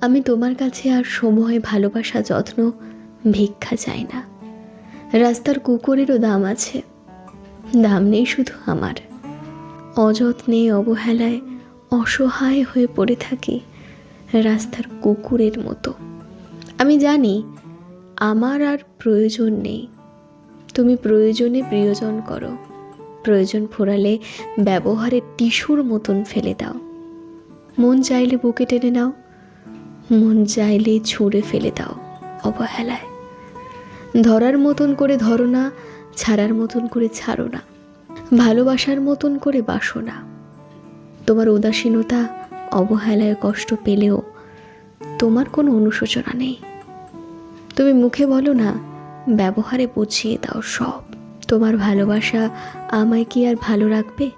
আমি তোমার কাছে আর সময়, ভালোবাসা, যত্ন, ভিক্ষা চাই না। রাস্তার কুকুরেরও দাম আছে। দাম নেই শুধু আমার। অযত্নে, অবহেলায়, অসহায় হয়ে পড়ে থাকি রাস্তার কুকুরের মতো। আমি জানি আমার আর প্রয়োজন নেই। তুমি প্রয়োজনে প্রিয়জন করো। প্রয়োজন ফোরালে ব্যবহারের টিস্যুর মতন ফেলে দাও। মন চাইলে বুকে টেনে নাও। মন চাইলে ছুঁড়ে ফেলে দাও অবহেলায়। ধরার মতন করে ধরো না, ছাড়ার মতন করে ছাড়ো না, ভালোবাসার মতন করে বাসো না। তোমার উদাসীনতা, অবহেলায় কষ্ট পেলেও তোমার কোনো অনুশোচনা নেই। তুমি মুখে বলো না, ব্যবহারে বুঝিয়ে দাও সব। তোমার ভালোবাসা আমায় কি আর ভালো রাখবে?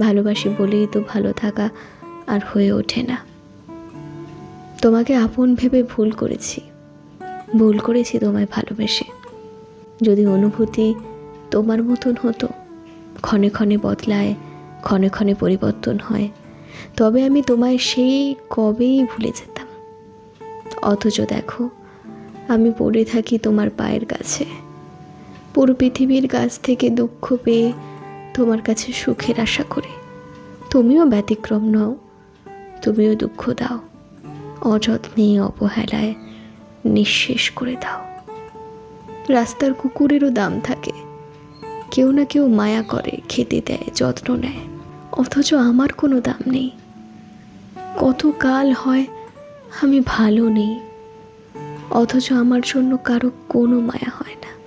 ভালোবাসি বলেই তো ভালো থাকা আর হয়ে ওঠে না। তোমাকে আপন ভেবে ভুল করেছি। ভুল করেছি তোমায় ভালোবেসে। যদি অনুভূতি তোমার মতন হতো, ক্ষণে ক্ষণে বদলায়, ক্ষণে ক্ষণে পরিবর্তন হয়, তবে আমি তোমায় সেই কবেই ভুলে যেতাম। অথচ দেখো, আমি পড়ে থাকি তোমার পায়ের কাছে। পুরো পৃথিবীর কাছ থেকে দুঃখ পেয়ে তোমার কাছে সুখের আশা করি। তুমিও ব্যতিক্রম নও, তুমিও দুঃখ দাও। অযত্নে অবহেলায় নিঃশেষ করে দাও। রাস্তার কুকুরেরও দাম থাকে। কেউ না কেউ মায়া করে, খেতে দেয়, যত্ন নেয়। অথচ আমার কোনো দাম নেই। কত কাল হয় আমি ভালো নেই। অথচ আমার জন্য কারও কোনো মায়া হয় না।